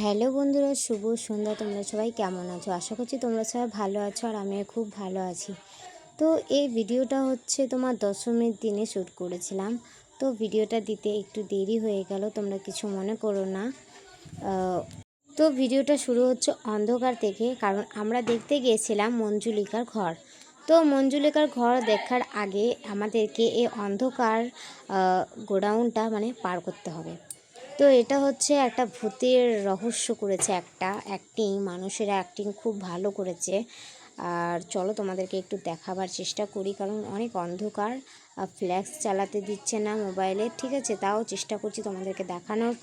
Hello বন্ধুরা, শুভ সন্ধ্যা। তোমরা সবাই কেমন আছো? আশা করছি তোমরা সবাই ভালো আছো আর আমিও খুব ভালো আছি। তো এই ভিডিওটা হচ্ছে তোমার দশমীর দিনে শ্যুট করেছিলাম। তো ভিডিওটা দিতে একটু দেরি হয়ে গেল, তোমরা কিছু মনে করো না। তো ভিডিওটা শুরু হচ্ছে অন্ধকার থেকে, কারণ আমরা দেখতে গিয়েছিলাম মঞ্জুলিকার ঘর। তো মঞ্জুলিকার ঘর দেখার আগে আমাদেরকে এই অন্ধকার গোডাউনটা মানে পার করতে হবে। তো এটা হচ্ছে একটা ভূতের রহস্য করেছে একটা অ্যাক্টিং মানুষের অ্যাক্টিং খুব ভালো করেছে। আর চলো তোমাদেরকে একটু দেখাবার চেষ্টা করি, কারণ অনেক অন্ধকার। ফ্ল্যাক্স চালাতে দিচ্ছে না মোবাইলে ঠিক আছে? তাও চেষ্টা করছি তোমাদেরকে দেখানোর।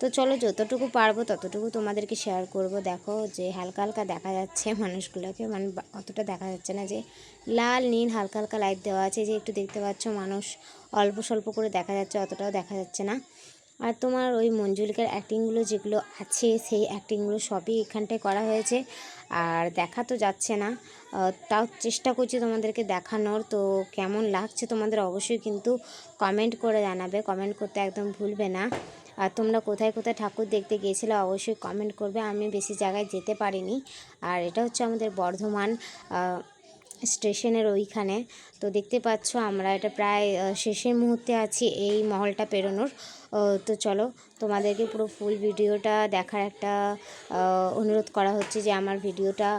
তো চলো যতটুকু পারব ততটুকু তোমাদেরকে শেয়ার করব। দেখো যে হালকা হালকা দেখা যাচ্ছে মানুষগুলোকে মানে অতটা দেখা যাচ্ছে না যে লাল, নীল, হালকা হালকা লাইট দেওয়া আছে। যে একটু দেখতে পাচ্ছ মানুষ অল্প স্বল্প করে দেখা যাচ্ছে, অতটাও দেখা যাচ্ছে না। আর তোমার ওই মঞ্জুলিকার অ্যাক্টিংগুলো যেগুলো আছে, সেই অ্যাক্টিংগুলো সবই এখানটায় করা হয়েছে। আর দেখা তো যাচ্ছে না। তাও চেষ্টা করছি তোমাদেরকে দেখানোর। তো কেমন লাগছে তোমাদের অবশ্যই কিন্তু কমেন্ট করে জানাবে। কমেন্ট করতে একদম ভুলবে না। আর তোমরা কোথায় কোথায় ঠাকুর দেখতে গিয়েছিলে অবশ্যই কমেন্ট করবে। আমি বেশি জায়গায় যেতে পারিনি। আর এটা হচ্ছে আমাদের বর্ধমান স্টেশনের ওইখানে। তো দেখতে পাচ্ছ আমরা এটা প্রায় শেষের মুহূর্তে আছি এই মহলটা পেরোনোর। তো চলো, তোমাদেরকে পুরো ফুল ভিডিওটা দেখার একটা অনুরোধ করা হচ্ছে যে আমার ভিডিওটা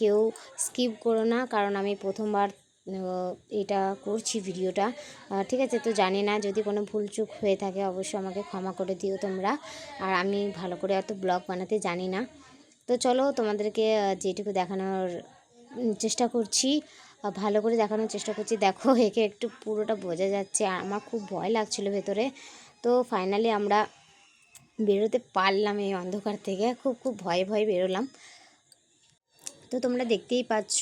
কেউ স্কিপ করো না, কারণ আমি প্রথমবার এটা করছি ভিডিওটা। ঠিক আছে, তো জানি না, যদি কোনো ভুল চুক হয়ে থাকে, অবশ্যই আমাকে ক্ষমা করে দিও তোমরা। আর আমি ভালো করে অত ব্লগ বানাতে জানি না। তো চলো, তোমাদেরকে যেটুকু দেখানোর চেষ্টা করছি ভালো করে দেখানোর চেষ্টা করছি। দেখো, একে একটু পুরোটা বোঝা যাচ্ছে, আর আমার খুব ভয় লাগছিল ভেতরে। তো ফাইনালি আমরা বেরোতে পারলাম এই অন্ধকার থেকে। খুব খুব ভয়ে ভয়ে বেরোলাম। তো তোমরা দেখতেই পাচ্ছ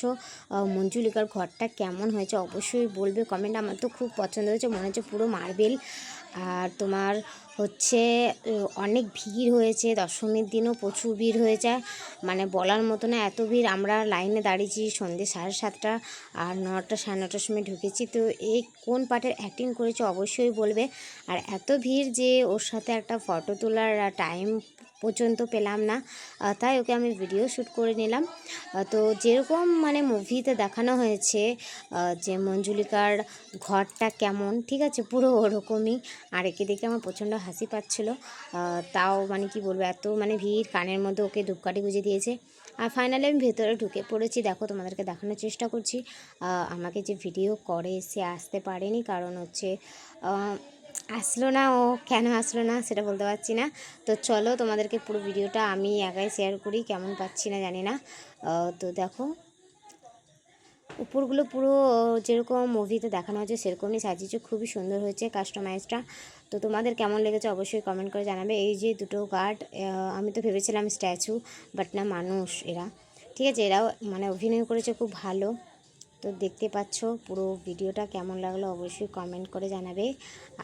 মঞ্জুলিকার ঘরটা কেমন হয়েছে? অবশ্যই বলবে কমেন্ট আমার তো খুব পছন্দ হয়েছে, মনে হচ্ছে পুরো মার্বেল আর তোমার হচ্ছে অনেক ভিড় হয়েছে, দশমীর দিনও প্রচুর ভিড় হয়েছে। মানে বলার মতো না, এত ভিড়। আমরা লাইনে দাঁড়িয়েছি সন্ধ্যে সাড়ে সাতটা আর নটা সাড়ে নটার সময় ঢুকেছি। তো এই কোন পার্টের অ্যাক্টিং করেছে অবশ্যই বলবে। আর এত ভিড় যে ওর সাথে একটা ফটো তোলার টাইম পর্যন্ত পেলাম না। তাই ওকে আমি ভিডিও শ্যুট করে নিলাম। তো যেরকম মানে মুভিতে দেখানো হয়েছে যে মঞ্জুলিকার ঘরটা কেমন, ঠিক আছে, পুরো ওরকমই। আর একে দেখে আমার প্রচণ্ড হাসি পাচ্ছিল। তাও মানে কি বলব, এত মানে ভিড়, কানের মধ্যে ওকে ধূপকাঠি গুঁজে দিয়েছে। আর ফাইনালি আমি ভেতরে ঢুকে পড়েছি। দেখো, তোমাদেরকে দেখানোর চেষ্টা করছি। আমাকে যে ভিডিও করে সে আসতে পারেনি। কারণ হচ্ছে আসলো না ও। কেন আসলো না সেটা বলতে পারছি না। তো চলো তোমাদেরকে পুরো ভিডিওটা আমি একাই শেয়ার করি। কেমন পাচ্ছি না জানি না। তো দেখো উপরগুলো পুরো, যেরকম মুভিতে দেখানো হয়েছে, সেরকমই সাজিয়েছে। খুবই সুন্দর হয়েছে কাস্টমাইজটা তো তোমাদের কেমন লেগেছে অবশ্যই কমেন্ট করে জানাবে। এই যে দুটো গার্ড আমি তো ভেবেছিলাম স্ট্যাচু বাট না, মানুষ এরা। ঠিক আছে, এরাও মানে অভিনয় করেছে খুব ভালো। তো দেখতে পাচ্ছ পুরো ভিডিওটা কেমন লাগল, অবশ্যই কমেন্ট করে জানাবে।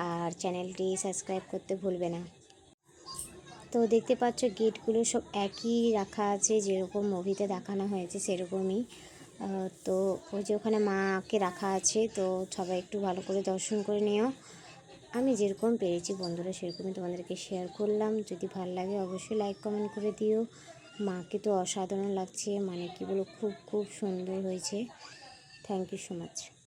আর চ্যানেলটি সাবস্ক্রাইব করতে ভুলবে না। তো দেখতে পাচ্ছ গেটগুলো সব একই রাখা আছে, যেরকম মুভিতে দেখানো হয়েছে, সেরকমই। তো ওই যে ওখানে মাকে রাখা আছে, তো সবাই একটু ভালো করে দর্শন করে নিও। আমি যেরকম পেরেছি বন্ধুরা সেরকমই তোমাদেরকে শেয়ার করলাম। যদি ভালো লাগে অবশ্যই লাইক কমেন্ট করে দিও। মাকে তো অসাধারণ লাগছে মানে কি বলো খুব খুব সুন্দর হয়েছে। Thank you so much